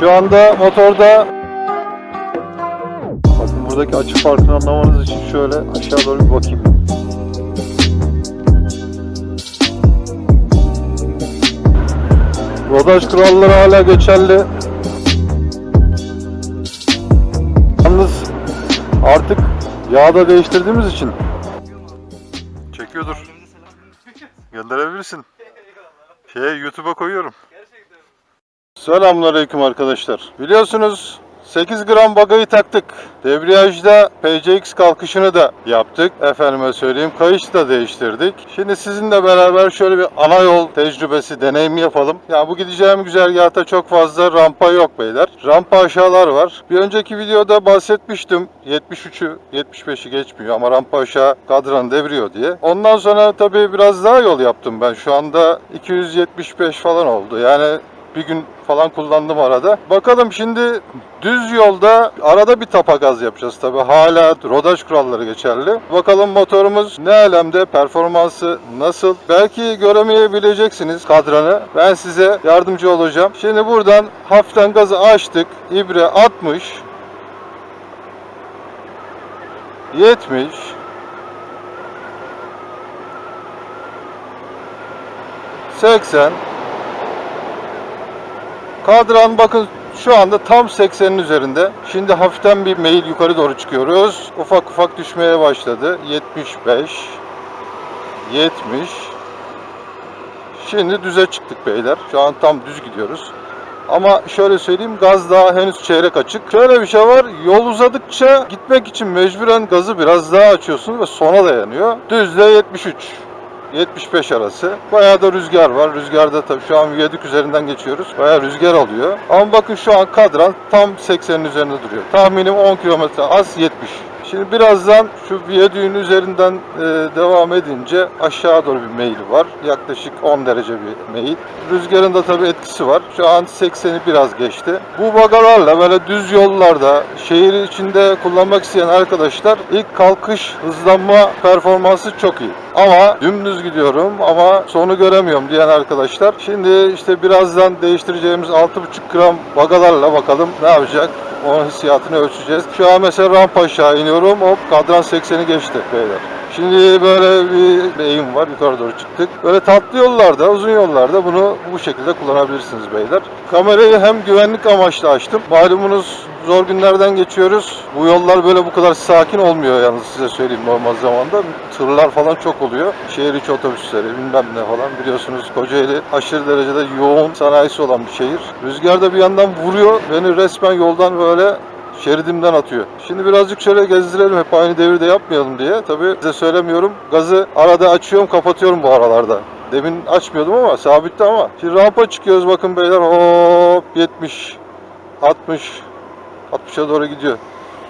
Şu anda motorda Bakın buradaki açı farkını anlamanız için şöyle aşağı doğru bir bakayım. Rodaj kuralları hala geçerli. Yalnız artık yağda değiştirdiğimiz için Şeye YouTube'a koyuyorum. Selamünaleyküm arkadaşlar. Biliyorsunuz 8 gram bagayı taktık. Debriyajda PCX kalkışını da yaptık. Efendime söyleyeyim kayış da değiştirdik. Şimdi sizinle beraber şöyle bir ana yol tecrübesi, deneyimi yapalım. Ya bu gideceğim güzergahta çok fazla rampa yok beyler. Rampa aşağılar var. Bir önceki videoda bahsetmiştim. 73'ü 75'i geçmiyor ama rampa aşağı kadran devriyor diye. Ondan sonra tabii biraz daha yol yaptım ben. Şu anda 275 falan oldu. Yani bir gün falan kullandım arada. Bakalım şimdi düz yolda arada bir tapa gaz yapacağız tabi. Hala rodaj kuralları geçerli. Bakalım motorumuz ne alemde, performansı nasıl? Belki göremeyebileceksiniz kadranı. Ben size yardımcı olacağım. Şimdi buradan hafiften gazı açtık. İbre 60 70 80 Kadran bakın şu anda tam 80'in üzerinde. Şimdi hafiften bir meyil yukarı doğru çıkıyoruz. Ufak ufak düşmeye başladı. 75 70 Şimdi düze çıktık beyler. Şu an tam düz gidiyoruz. Ama şöyle söyleyeyim gaz daha henüz çeyrek açık. Şöyle bir şey var. Yol uzadıkça gitmek için mecburen gazı biraz daha açıyorsun ve sona dayanıyor. Düzde 73. 75 arası. Bayağı da rüzgar var. Rüzgarda tabii şu an viyadük üzerinden geçiyoruz. Bayağı rüzgar alıyor. Ama bakın şu an kadran tam 80'in üzerinde duruyor. Tahminim 10 kilometre az 70. Şimdi birazdan şu viyadüğün üzerinden e, devam edince aşağı doğru bir meyil var. Yaklaşık 10 derece bir meyil. Rüzgarın da tabii etkisi var. Şu an 80'i biraz geçti. Bu bagalarla böyle düz yollarda şehir içinde kullanmak isteyen arkadaşlar ilk kalkış hızlanma performansı çok iyi. Ama dümdüz gidiyorum ama sonu göremiyorum diyen arkadaşlar. Şimdi işte birazdan değiştireceğimiz 6,5 gram bagalarla bakalım ne yapacak. Onun hissiyatını ölçeceğiz. Şu an mesela rampa aşağı iniyorum. Hop kadran 80'i geçti beyler. Şimdi böyle bir eğim var. Yukarı doğru çıktık. Böyle tatlı yollarda, uzun yollarda bunu bu şekilde kullanabilirsiniz beyler. Kamerayı hem güvenlik amaçlı açtım. Malumunuz zor günlerden geçiyoruz. Bu yollar böyle bu kadar sakin olmuyor yalnız size söyleyeyim normal zamanda. Tırlar falan çok oluyor. Şehir içi otobüsleri bilmem ne falan. Biliyorsunuz Kocaeli aşırı derecede yoğun sanayisi olan bir şehir. Rüzgar da bir yandan vuruyor. Beni resmen yoldan böyle şeridimden atıyor. Şimdi birazcık şöyle gezdirelim hep aynı devirde yapmayalım diye. Tabii size söylemiyorum. Gazı arada açıyorum kapatıyorum bu aralarda. Demin açmıyordum ama sabitti ama. Şimdi rampa çıkıyoruz bakın beyler hop 70 60 60'a doğru gidiyor.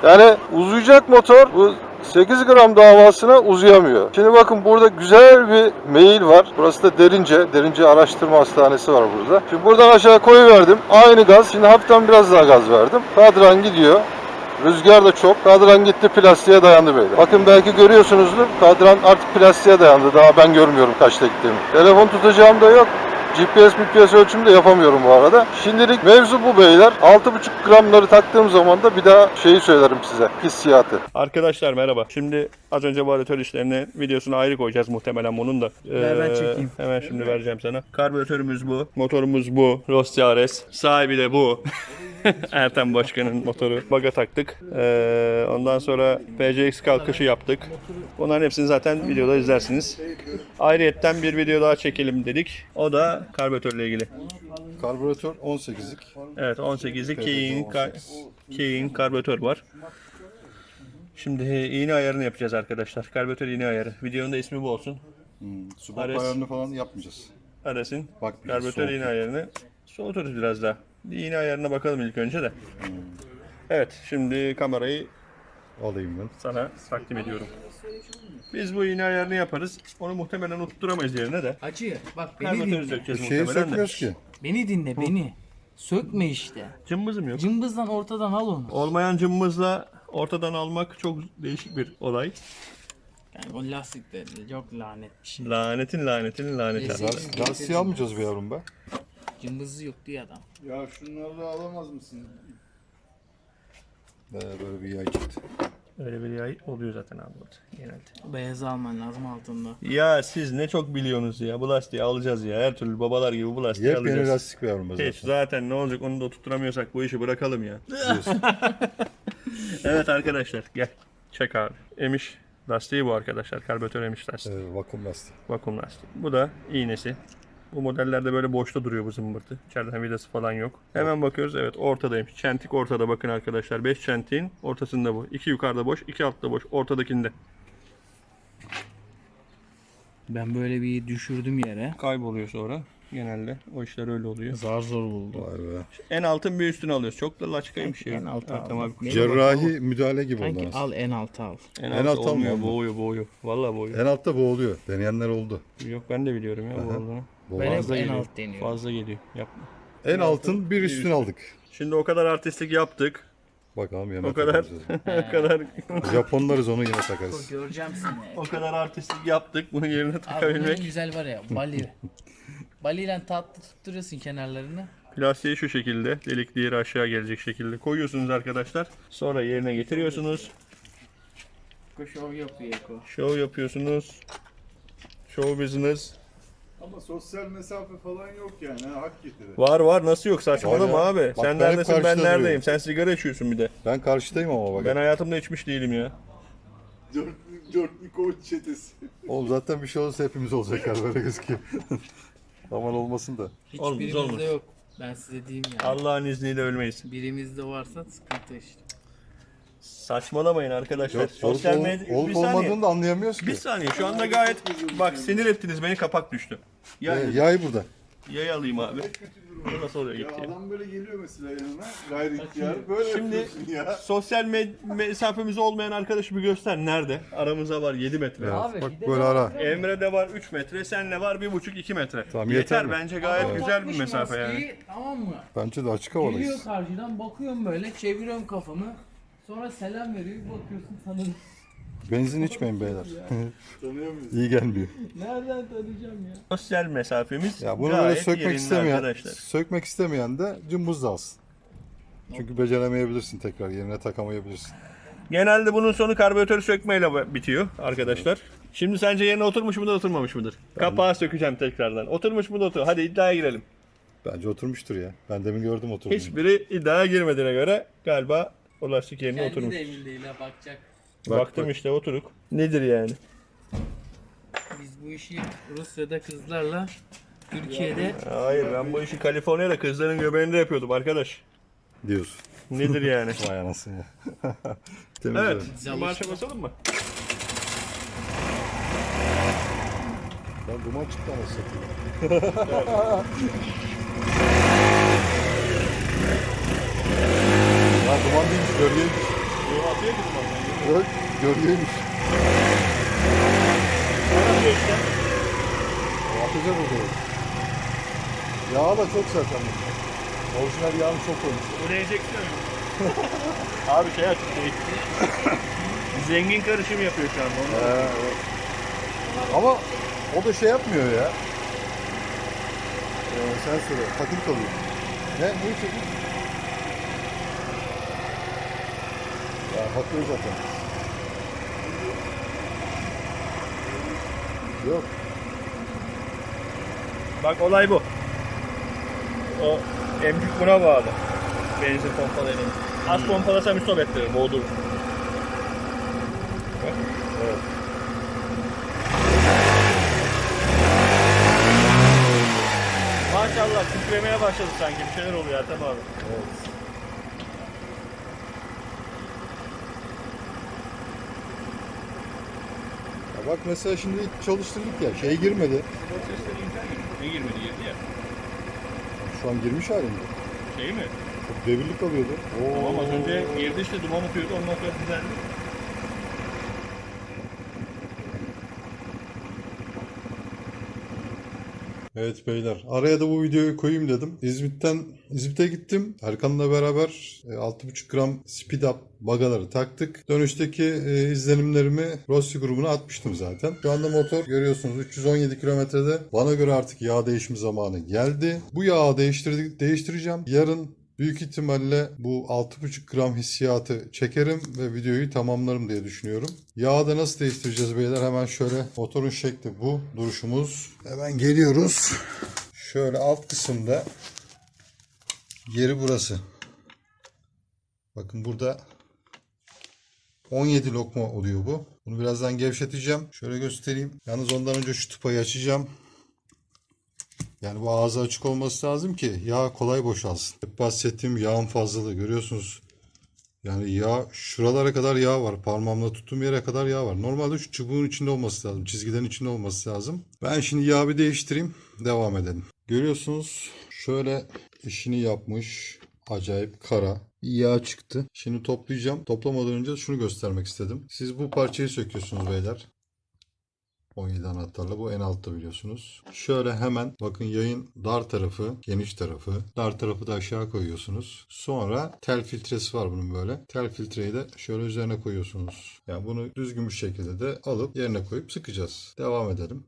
Yani uzayacak motor bu 8 gram davasına uzayamıyor. Şimdi bakın burada güzel bir meyil var. Burası da Derince. Derince Araştırma Hastanesi var burada. Şimdi buradan aşağı koyuverdim. Aynı gaz. Şimdi hafiften biraz daha gaz verdim. Kadran gidiyor. Rüzgar da çok. Kadran gitti plastiğe dayandı böyle. Bakın belki görüyorsunuzdur. Kadran artık plastiğe dayandı. Daha ben görmüyorum kaçta gittiğimi. Telefon tutacağım da yok. GPS GPS ölçümü de yapamıyorum bu arada. Şimdilik mevzu bu beyler. 6,5 gramları taktığım zaman da bir daha şeyi söylerim size. Hissiyatı. Arkadaşlar merhaba. Şimdi az önce varatör işlerini videosunu ayrı koyacağız muhtemelen bunun da. Ver, ben Ee, çekeyim. Hemen şimdi vereceğim sana. Karbüratörümüz bu. Motorumuz bu. Rossi Ares. Sahibi de bu. Ertem Başkan'ın motoru. Baga taktık. Ee, ondan sonra PCX kalkışı yaptık. Bunların hepsini zaten videoda izlersiniz. Ayrıyetten bir video daha çekelim dedik. O da karbüratörle ilgili. Karbüratör 18'lik. Evet 18'lik Key'in kar Key'in karbüratör var. Şimdi iğne ayarını yapacağız arkadaşlar. Karbüratör iğne ayarı. Videonun da ismi bu olsun. Subak Ares. ayarını falan yapmayacağız. Ares'in karbüratör iğne ayarını soğuturuz biraz daha. İğne ayarına bakalım ilk önce de. Evet şimdi kamerayı Alayım ben. sana takdim ediyorum. Biz bu iğne ayarını yaparız. Onu muhtemelen oturtturamayız yerine de. Hacı bak beni Karbüratörü dinle. sökeceğiz Şeyi muhtemelen de. sökmüyoruz ki. Beni dinle beni. Sökme işte. Cımbızım yok. Cımbızdan ortadan al onu. Olmayan cımbızla ortadan almak çok değişik bir olay. Yani o lastikler de çok lanet bir şey. Lanetin lanetin laneti. Neyse. almayacağız be yavrum be. Cımbızı yok diye adam. Ya şunları da alamaz mısın? Ee, böyle bir yay çıktı. Öyle bir yay oluyor zaten abi burada genelde. Beyazı alman lazım altında. Ya siz ne çok biliyorsunuz ya. Bu lastiği alacağız ya. Her türlü babalar gibi bu lastiği Yepyeni alacağız. lastik be yavrum be Hiç zaten. zaten ne olacak onu da tutturamıyorsak bu işi bırakalım ya. evet arkadaşlar gel. Çek abi. Emiş lastiği bu arkadaşlar. Karbüratör emiş lastiği. Ee, vakum lastiği. Vakum lastiği. Bu da iğnesi. Bu modellerde böyle boşta duruyor bu zımbırtı. İçeriden vidası falan yok. Hemen bakıyoruz. Evet ortadaymış. Çentik ortada bakın arkadaşlar. 5 çentiğin ortasında bu. 2 yukarıda boş, 2 altta boş. Ortadakinde. Ben böyle bir düşürdüm yere. Kayboluyor sonra. Genelde o işler öyle oluyor. Zar zor buldum. Vay be. En altın bir üstünü alıyoruz. Çok da laçkaymış ya. En altı al. Tamam. Benim Cerrahi müdahale gibi oldu Sanki al en altı al. En, En alt olmuyor. almıyor mu? Boğuyor boğuyor. Vallahi boğuyor. En altta boğuluyor. Deneyenler oldu. Yok ben de biliyorum ya bu olduğunu. Ben Boğulan- hep Fazla en geliyor. alt deniyorum. Fazla geliyor. Yapma. En altın bir üstün aldık. Şimdi o kadar artistlik yaptık. Bakalım yemek O kadar. o kadar Japonlarız onu yine takarız. Göreceğim seni. o kadar artistlik yaptık. Bunun yerine Abi bunun takabilmek. en güzel var ya Bali. Bali ile tatlı tutturuyorsun kenarlarını. Plastiği şu şekilde. Delik diğeri aşağı gelecek şekilde koyuyorsunuz arkadaşlar. Sonra yerine getiriyorsunuz. Şov yapıyor Eko. Show yapıyorsunuz. Show business. Ama sosyal mesafe falan yok yani ha, hak getire. Var var nasıl yok saçmalama Var ya. abi. Bak Sen hep neredesin ben karşıda neredeyim. duruyorum. Sen sigara içiyorsun bir de. Ben karşıdayım ama bak. Ben hayatımda içmiş değilim ya. Dörtlü, dörtlü koç çetesi. Oğlum zaten bir şey olursa hepimiz olacaklar böyle gözüküyor. Aman olmasın da. Olmaz, Hiçbirimizde olmaz. yok. Ben size diyeyim ya. Allah'ın izniyle ölmeyiz. Birimizde varsa sıkıntı işte. Saçmalamayın arkadaşlar. Yok, Sosyal olup, medya... olup bir saniye. olmadığını da anlayamıyoruz ki. Bir saniye şu anda gayet bak sinir ettiniz beni kapak düştü. Yay, Ee, yay burada. yay alayım abi. Bu nasıl oluyor Ya gitti? adam böyle geliyor mesela yanına gayri ihtiyar böyle Şimdi ya. sosyal med- mesafemiz olmayan arkadaşı bir göster. Nerede? Aramıza var 7 metre. Abi Bak de böyle ara. musun? Emre'de var 3 metre, senle var 1,5-2 metre. Tamam, yeter, yeter mi? bence gayet Adam güzel bir mesafe yani. maskeyi, Tamam mı? Bence de açık Geliyor havadayız. karşıdan bakıyorum böyle çeviriyorum kafamı. Sonra selam veriyor bir bakıyorsun tanıdım. Benzin içmeyin beyler. Tanıyor muyuz? İyi gelmiyor. Nereden tanıyacağım ya? Sosyal mesafemiz Ya bunu gayet böyle sökmek yerinde istemeyen, arkadaşlar. sökmek istemeyen de cımbız da alsın. Çünkü beceremeyebilirsin tekrar yerine takamayabilirsin. Genelde bunun sonu karbüratörü sökmeyle bitiyor arkadaşlar. Şimdi sence yerine oturmuş mudur oturmamış mıdır? Kapağı sökeceğim tekrardan. Oturmuş mudur otur. Hadi iddiaya girelim. Bence oturmuştur ya. Ben demin gördüm oturduğunu. Hiçbiri iddiaya girmediğine göre galiba o lastik yerine Kendi oturmuş. de emin değil ha bakacak. Bak, Baktım bak. işte oturuk. Nedir yani? Biz bu işi Rusya'da kızlarla Türkiye'de Hayır ben bu işi Kaliforniya'da kızların göbeğinde yapıyordum arkadaş. Diyorsun. Nedir yani? Vay anasını ya. Temiz evet. öyle. Marşa basalım mı? Ben duman çıktı ama satayım. duman değilmiş, gölgeymiş. Atıyor ki duman. Gör, gölgeymiş. Atacak o kadar. Yağ da çok zaten. Orijinal yağını çok koymuş. Buraya enjeksiyon. Abi şey açık değil. Zengin karışım yapıyor şu anda. Ee, evet. Ama o da şey yapmıyor ya. Ee, sen söyle, takım kalıyor. Ne? Ne çekin? Ya bakıyor zaten. Yok. Bak olay bu. O emcik buna bağlı. Benzin pompalayın. Az pompalasam stop ettirir, boğdurur. Evet. Maşallah titremeye başladı sanki. Bir şeyler oluyor Ertem abi. evet. Bak mesela şimdi çalıştırdık ya, şey girmedi. Ne girmedi girdi ya. Şu an girmiş halinde. Şey mi? Çok devirlik alıyordu. Oo. Tamam az önce girdi işte duman atıyordu ondan sonra düzeldi. Evet beyler araya da bu videoyu koyayım dedim. İzmit'ten İzmit'e gittim. Erkan'la beraber e, 6,5 gram speed up bagaları taktık. Dönüşteki e, izlenimlerimi Rossi grubuna atmıştım zaten. Şu anda motor görüyorsunuz 317 kilometrede. Bana göre artık yağ değişimi zamanı geldi. Bu yağı değiştirdik, değiştireceğim. Yarın Büyük ihtimalle bu 6,5 gram hissiyatı çekerim ve videoyu tamamlarım diye düşünüyorum. Yağı da nasıl değiştireceğiz beyler? Hemen şöyle motorun şekli bu. Duruşumuz. Hemen geliyoruz. Şöyle alt kısımda yeri burası. Bakın burada 17 lokma oluyor bu. Bunu birazdan gevşeteceğim. Şöyle göstereyim. Yalnız ondan önce şu tıpayı açacağım. Yani bu ağzı açık olması lazım ki yağ kolay boşalsın. Hep bahsettiğim yağın fazlalığı görüyorsunuz. Yani yağ şuralara kadar yağ var. Parmağımla tuttuğum yere kadar yağ var. Normalde şu çubuğun içinde olması lazım. Çizgilerin içinde olması lazım. Ben şimdi yağı bir değiştireyim. Devam edelim. Görüyorsunuz şöyle işini yapmış. Acayip kara. Yağ çıktı. Şimdi toplayacağım. Toplamadan önce şunu göstermek istedim. Siz bu parçayı söküyorsunuz beyler. 17 anahtarla bu en altta biliyorsunuz. Şöyle hemen bakın yayın dar tarafı, geniş tarafı. Dar tarafı da aşağı koyuyorsunuz. Sonra tel filtresi var bunun böyle. Tel filtreyi de şöyle üzerine koyuyorsunuz. Yani bunu düzgün bir şekilde de alıp yerine koyup sıkacağız. Devam edelim.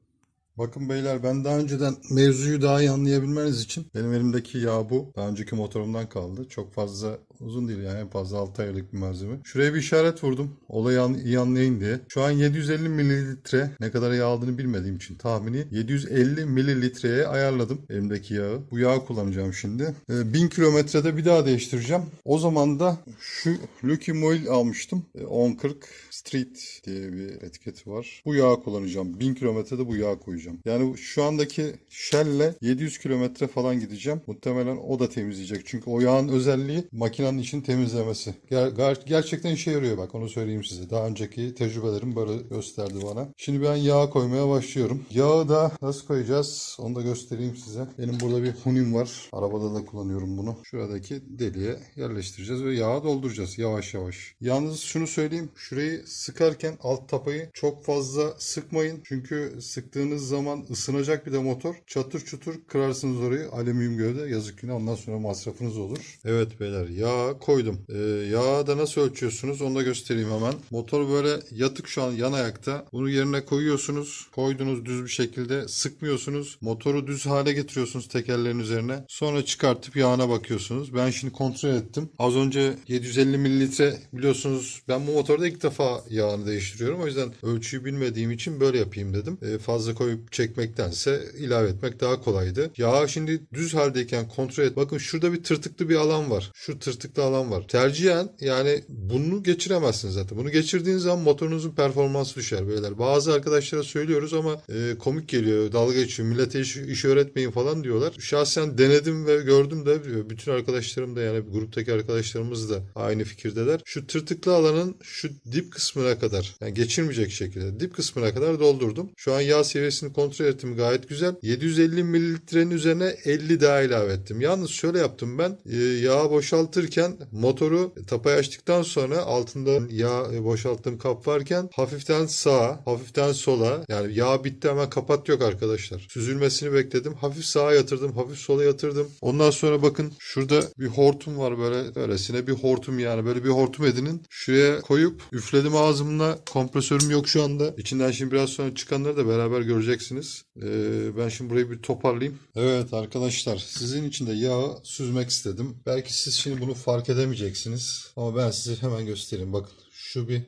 Bakın beyler ben daha önceden mevzuyu daha iyi anlayabilmeniz için benim elimdeki yağ bu. Daha önceki motorumdan kaldı. Çok fazla uzun değil yani en fazla 6 aylık bir malzeme. Şuraya bir işaret vurdum. Olayı an- iyi anlayın diye. Şu an 750 mililitre ne kadar yağ aldığını bilmediğim için tahmini 750 mililitreye ayarladım elimdeki yağı. Bu yağı kullanacağım şimdi. Ee, 1000 kilometrede bir daha değiştireceğim. O zaman da şu Lucky Moil almıştım. Ee, 1040 Street diye bir etiketi var. Bu yağı kullanacağım. 1000 kilometrede bu yağı koyacağım. Yani şu andaki Shell'le 700 kilometre falan gideceğim. Muhtemelen o da temizleyecek. Çünkü o yağın özelliği makinenin için temizlemesi. Ger- ger- gerçekten işe yarıyor bak onu söyleyeyim size. Daha önceki tecrübelerim böyle gösterdi bana. Şimdi ben yağ koymaya başlıyorum. Yağı da nasıl koyacağız onu da göstereyim size. Benim burada bir hunim var. Arabada da kullanıyorum bunu. Şuradaki deliğe yerleştireceğiz ve yağı dolduracağız yavaş yavaş. Yalnız şunu söyleyeyim. Şurayı sıkarken alt tapayı çok fazla sıkmayın. Çünkü sıktığınız zaman ısınacak bir de motor. Çatır çutur kırarsınız orayı. Alüminyum gövde yazık günah ondan sonra masrafınız olur. Evet beyler yağ koydum. Ee, yağı da nasıl ölçüyorsunuz onu da göstereyim hemen. Motor böyle yatık şu an yan ayakta. Bunu yerine koyuyorsunuz. Koydunuz düz bir şekilde sıkmıyorsunuz. Motoru düz hale getiriyorsunuz tekerlerin üzerine. Sonra çıkartıp yağına bakıyorsunuz. Ben şimdi kontrol ettim. Az önce 750 mililitre biliyorsunuz ben bu motorda ilk defa yağını değiştiriyorum. O yüzden ölçüyü bilmediğim için böyle yapayım dedim. Ee, fazla koyup çekmektense ilave etmek daha kolaydı. Yağı şimdi düz haldeyken kontrol et. Bakın şurada bir tırtıklı bir alan var. Şu tırtıklı alan var. Tercihen yani bunu geçiremezsiniz zaten. Bunu geçirdiğiniz zaman motorunuzun performansı düşer beyler. Bazı arkadaşlara söylüyoruz ama e, komik geliyor. Dalga geçiyor. Millete iş, iş öğretmeyin falan diyorlar. Şahsen denedim ve gördüm de bütün arkadaşlarım da yani gruptaki arkadaşlarımız da aynı fikirdeler. Şu tırtıklı alanın şu dip kısmına kadar yani geçirmeyecek şekilde dip kısmına kadar doldurdum. Şu an yağ seviyesini kontrol ettim gayet güzel. 750 mililitrenin üzerine 50 daha ilave ettim. Yalnız şöyle yaptım ben. E, yağı boşaltırken motoru tapayı açtıktan sonra altında yağ boşalttığım kap varken hafiften sağa, hafiften sola yani yağ bitti hemen kapat yok arkadaşlar. Süzülmesini bekledim. Hafif sağa yatırdım, hafif sola yatırdım. Ondan sonra bakın şurada bir hortum var böyle öylesine bir hortum yani böyle bir hortum edinin. Şuraya koyup üfledim ağzımla. Kompresörüm yok şu anda. İçinden şimdi biraz sonra çıkanları da beraber göreceksiniz. Ee, ben şimdi burayı bir toparlayayım. Evet arkadaşlar sizin için de yağı süzmek istedim. Belki siz şimdi bunu fark edemeyeceksiniz. Ama ben size hemen göstereyim. Bakın şu bir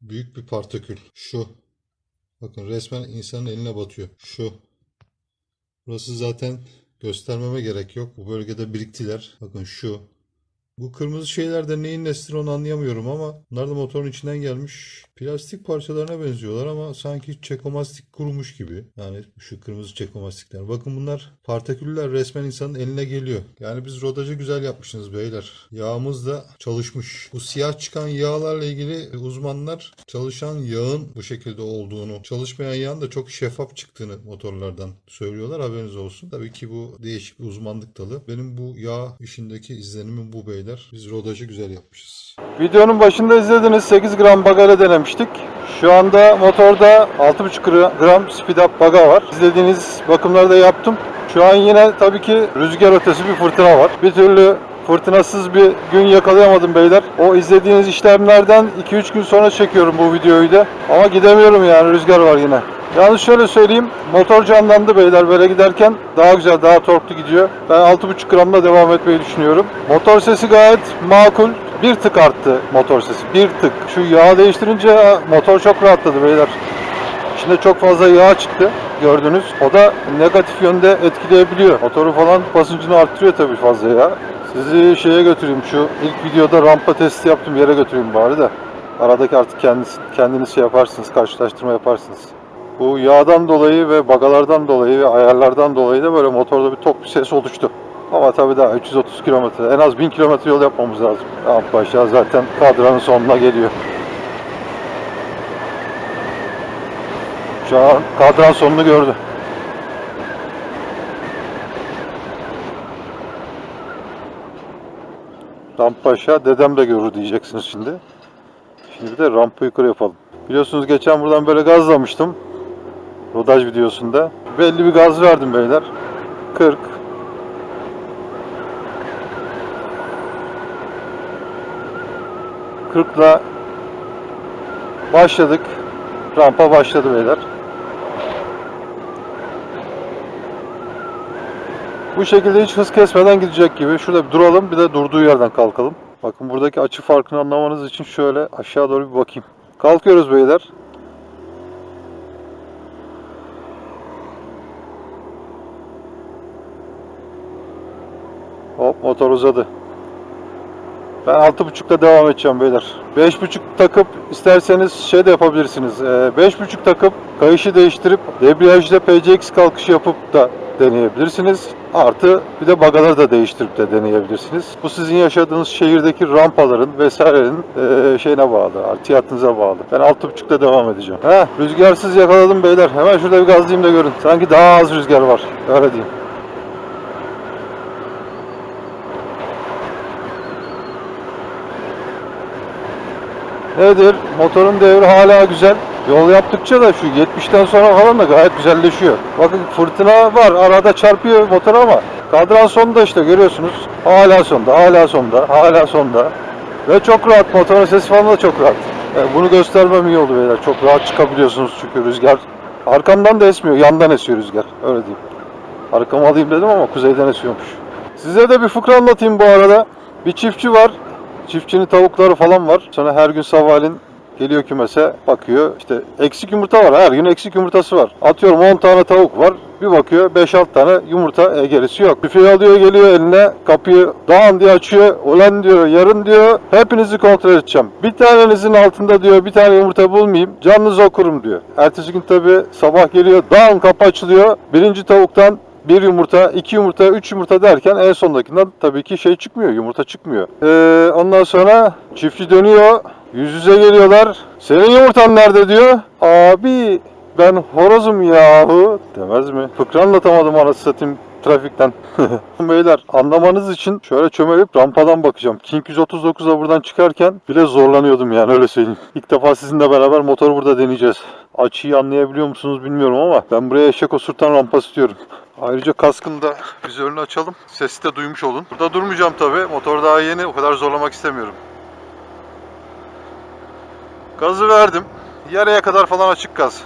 büyük bir partikül. Şu. Bakın resmen insanın eline batıyor. Şu. Burası zaten göstermeme gerek yok. Bu bölgede biriktiler. Bakın şu. Bu kırmızı şeyler de neyin nesidir onu anlayamıyorum ama bunlar da motorun içinden gelmiş. Plastik parçalarına benziyorlar ama sanki çekomastik kurumuş gibi. Yani şu kırmızı çekomastikler. Bakın bunlar partiküller resmen insanın eline geliyor. Yani biz rodajı güzel yapmışsınız beyler. Yağımız da çalışmış. Bu siyah çıkan yağlarla ilgili uzmanlar çalışan yağın bu şekilde olduğunu, çalışmayan yağın da çok şeffaf çıktığını motorlardan söylüyorlar. Haberiniz olsun. Tabii ki bu değişik bir uzmanlık dalı. Benim bu yağ işindeki izlenimim bu beyler. Beyler. Biz rodajı güzel yapmışız. Videonun başında izlediniz 8 gram bagayla denemiştik. Şu anda motorda 6,5 gra- gram speed up baga var. İzlediğiniz bakımları da yaptım. Şu an yine tabii ki rüzgar ötesi bir fırtına var. Bir türlü fırtınasız bir gün yakalayamadım beyler. O izlediğiniz işlemlerden 2-3 gün sonra çekiyorum bu videoyu da. Ama gidemiyorum yani rüzgar var yine. Yalnız şöyle söyleyeyim, motor canlandı beyler böyle giderken daha güzel, daha torklu gidiyor. Ben 6,5 gramla devam etmeyi düşünüyorum. Motor sesi gayet makul. Bir tık arttı motor sesi, bir tık. Şu yağ değiştirince motor çok rahatladı beyler. İçinde çok fazla yağ çıktı gördünüz. O da negatif yönde etkileyebiliyor. Motoru falan basıncını arttırıyor tabii fazla yağ. Sizi şeye götüreyim şu ilk videoda rampa testi yaptım yere götüreyim bari de. Aradaki artık kendiniz, kendiniz şey yaparsınız, karşılaştırma yaparsınız. Bu yağdan dolayı ve bagalardan dolayı ve ayarlardan dolayı da böyle motorda bir tok bir ses oluştu. Ama tabii daha 330 kilometre, en az 1000 kilometre yol yapmamız lazım. Rampa aşağı zaten kadranın sonuna geliyor. Şu an kadran sonunu gördü. Rampa aşağı dedem de görür diyeceksiniz şimdi. Şimdi de rampa yukarı yapalım. Biliyorsunuz geçen buradan böyle gazlamıştım. Rodaj videosunda. Belli bir gaz verdim beyler. 40. Kırkla başladık. Rampa başladı beyler. Bu şekilde hiç hız kesmeden gidecek gibi. Şurada bir duralım bir de durduğu yerden kalkalım. Bakın buradaki açı farkını anlamanız için şöyle aşağı doğru bir bakayım. Kalkıyoruz beyler. Hop motor uzadı. Ben 6.5'ta devam edeceğim beyler. 5.5 takıp isterseniz şey de yapabilirsiniz. Ee, 5.5 takıp kayışı değiştirip debriyajda PCX kalkışı yapıp da deneyebilirsiniz. Artı bir de bagaları da değiştirip de deneyebilirsiniz. Bu sizin yaşadığınız şehirdeki rampaların vesairelerin ee, şeyine bağlı, artıyatınıza bağlı. Ben 6.5'ta devam edeceğim. Heh, rüzgarsız yakaladım beyler. Hemen şurada bir gazlayayım da görün. Sanki daha az rüzgar var. Öyle diyeyim. Nedir? Motorun devri hala güzel. Yol yaptıkça da şu 70'ten sonra falan da gayet güzelleşiyor. Bakın fırtına var. Arada çarpıyor motor ama kadran sonda işte görüyorsunuz. Hala sonda, hala sonda, hala sonda. Ve çok rahat. Motorun sesi falan da çok rahat. Yani bunu göstermem iyi oldu beyler. Çok rahat çıkabiliyorsunuz çünkü rüzgar arkamdan da esmiyor. Yandan esiyor rüzgar. Öyle diyeyim. Arkamı alayım dedim ama kuzeyden esiyormuş. Size de bir fıkra anlatayım bu arada. Bir çiftçi var. Çiftçinin tavukları falan var. Sonra her gün sabahleyin geliyor kümese bakıyor. İşte eksik yumurta var. Her gün eksik yumurtası var. Atıyorum 10 tane tavuk var. Bir bakıyor 5-6 tane yumurta e, gerisi yok. Büfeyi alıyor geliyor eline kapıyı dağın diye açıyor. Ulan diyor yarın diyor hepinizi kontrol edeceğim. Bir tanenizin altında diyor bir tane yumurta bulmayayım. Canınızı okurum diyor. Ertesi gün tabi sabah geliyor dağın kapı açılıyor. Birinci tavuktan bir yumurta, iki yumurta, üç yumurta derken en sondakinden tabii ki şey çıkmıyor, yumurta çıkmıyor. Ee, ondan sonra çiftçi dönüyor, yüz yüze geliyorlar. Senin yumurtan nerede diyor. Abi ben horozum yahu demez mi? Fıkra anlatamadım anasını satayım trafikten. Beyler anlamanız için şöyle çömelip rampadan bakacağım. King 139'a buradan çıkarken bile zorlanıyordum yani öyle söyleyeyim. İlk defa sizinle beraber motoru burada deneyeceğiz. Açıyı anlayabiliyor musunuz bilmiyorum ama ben buraya eşek osurtan rampa istiyorum. Ayrıca kaskını da vizörünü açalım. Sesi de duymuş olun. Burada durmayacağım tabi. Motor daha yeni. O kadar zorlamak istemiyorum. Gazı verdim. Yarıya kadar falan açık gaz.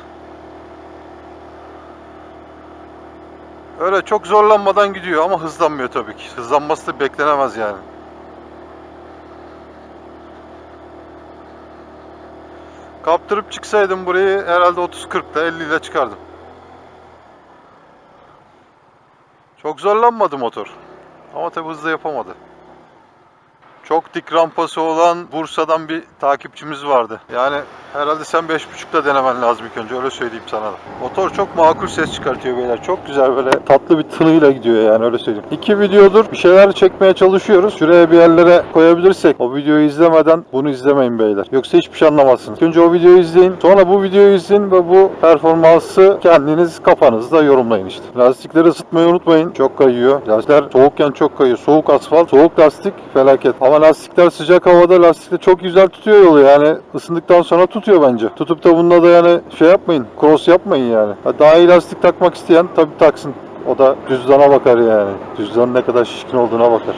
Öyle çok zorlanmadan gidiyor ama hızlanmıyor tabii ki. Hızlanması da beklenemez yani. Kaptırıp çıksaydım burayı herhalde 30-40'da 50 ile çıkardım. Çok zorlanmadı motor. Ama tabi hızlı yapamadı. Çok dik rampası olan Bursa'dan bir takipçimiz vardı. Yani herhalde sen 5.5'da denemen lazım ilk önce öyle söyleyeyim sana da. Motor çok makul ses çıkartıyor beyler. Çok güzel böyle tatlı bir tınıyla gidiyor yani öyle söyleyeyim. İki videodur bir şeyler çekmeye çalışıyoruz. Şuraya bir yerlere koyabilirsek o videoyu izlemeden bunu izlemeyin beyler. Yoksa hiçbir şey anlamazsınız. İlk önce o videoyu izleyin. Sonra bu videoyu izleyin ve bu performansı kendiniz kafanızda yorumlayın işte. Lastikleri ısıtmayı unutmayın. Çok kayıyor. Lastikler soğukken çok kayıyor. Soğuk asfalt, soğuk lastik felaket. Ama Ama lastikler sıcak havada lastikle çok güzel tutuyor yolu yani. Isındıktan sonra tutuyor bence. Tutup da bununla da yani şey yapmayın. Cross yapmayın yani. Ha, Daha iyi lastik takmak isteyen tabii taksın. O da cüzdana bakar yani. Cüzdanın ne kadar şişkin olduğuna bakar.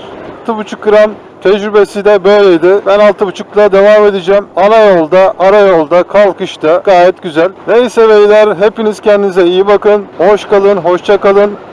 6,5 gram tecrübesi de böyleydi. Ben 6,5'la devam edeceğim. Ana yolda, ara yolda, kalkışta gayet güzel. Neyse beyler hepiniz kendinize iyi bakın. Hoş kalın, hoşça kalın.